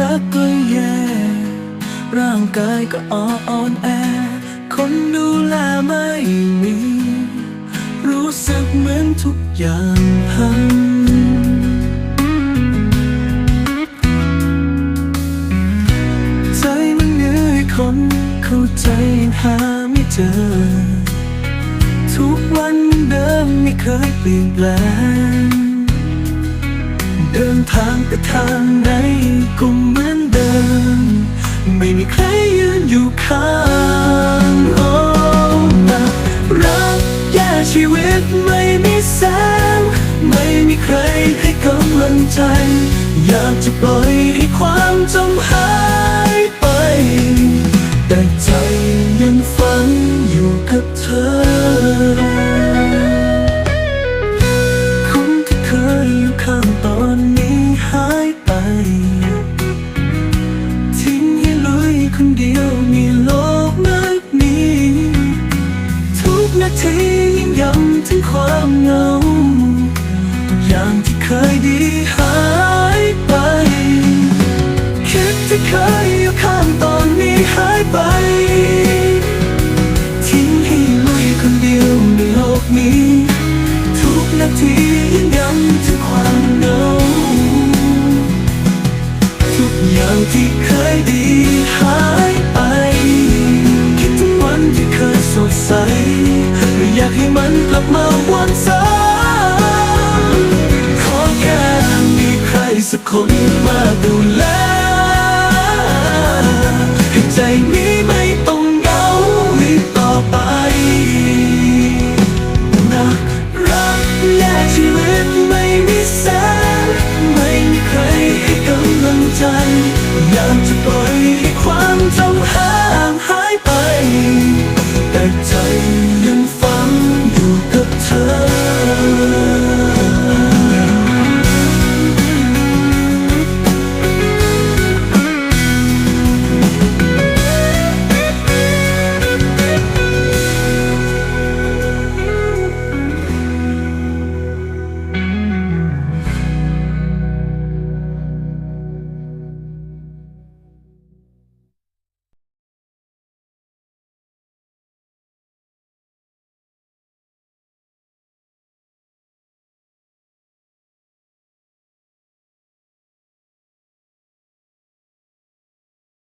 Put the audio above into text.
รักก็แย่ ร่างกายก็อ่อนแอ คนดูแลไม่มี รู้สึกเหมือนทุกอย่างพังใจมันเหนื่อยคนเข้าใจยังหาไม่เจอ ทุกวันเดิมไม่เคยเปลี่ยนแปลง เดินทางแต่ทางไหนก็เหมือนเดิม ไม่มีใครยืนอยู่ข้างโอ้มารักแย่ชีวิตไม่มีแสง ไม่มีใครให้กำลังใจ อยากจะปล่อยให้ความจมหาย ถึงความเหงาทุกอย่างที่เคยดีหายไป คิดที่เคยอยู่ข้างตอนนี้หายไป ทิ้งให้ลุยคนเดียวในโลกนี้ ทุกนาทียิ่งย้ำถึงความเหงาทุกอย่างที่เคยดีหาย